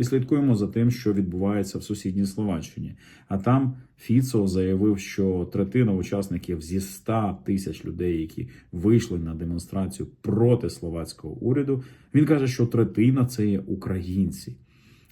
і слідкуємо за тим, що відбувається в сусідній Словаччині. А там Фіцо заявив, що третина учасників зі 100 тисяч людей, які вийшли на демонстрацію проти словацького уряду, він каже, що третина це є українці.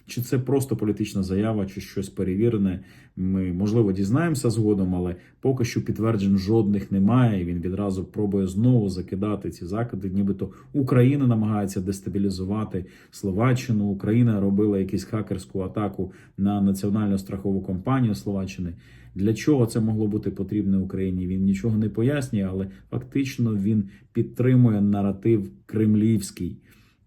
Чи це просто політична заява, чи щось перевірене? Ми можливо дізнаємося згодом, але поки що підтверджень жодних немає. І він відразу пробує знову закидати ці закиди, нібито Україна намагається дестабілізувати Словаччину. Україна робила якусь хакерську атаку на національну страхову компанію Словаччини. Для чого це могло бути потрібно Україні? Він нічого не пояснює, але фактично він підтримує наратив кремлівський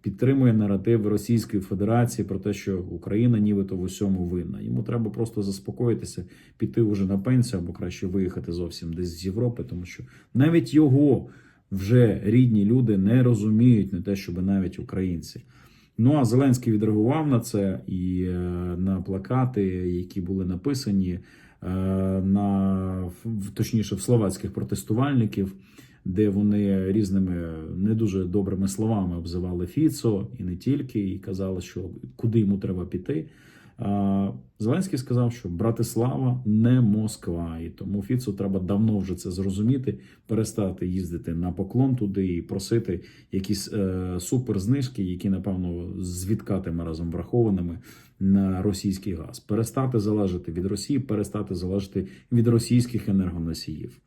підтримує наратив Російської Федерації про те, що Україна нібито в усьому винна. Йому треба просто заспокоїтися, піти вже на пенсію або краще виїхати зовсім десь з Європи, тому що навіть його вже рідні люди не розуміють, не те, щоб навіть українці. Ну а Зеленський відреагував на це і е, на плакати, які були написані е, на точніше в словацьких протестувальників, де вони різними не дуже добрими словами обзивали Фіцо і не тільки, і казали, що куди йому треба піти. Зеленський сказав, що Братислава не Москва, і тому Фіцу треба давно вже це зрозуміти, перестати їздити на поклон туди і просити якісь е, суперзнижки, які напевно з відкатами разом врахованими на російський газ, перестати залежати від Росії, перестати залежати від російських енергоносіїв.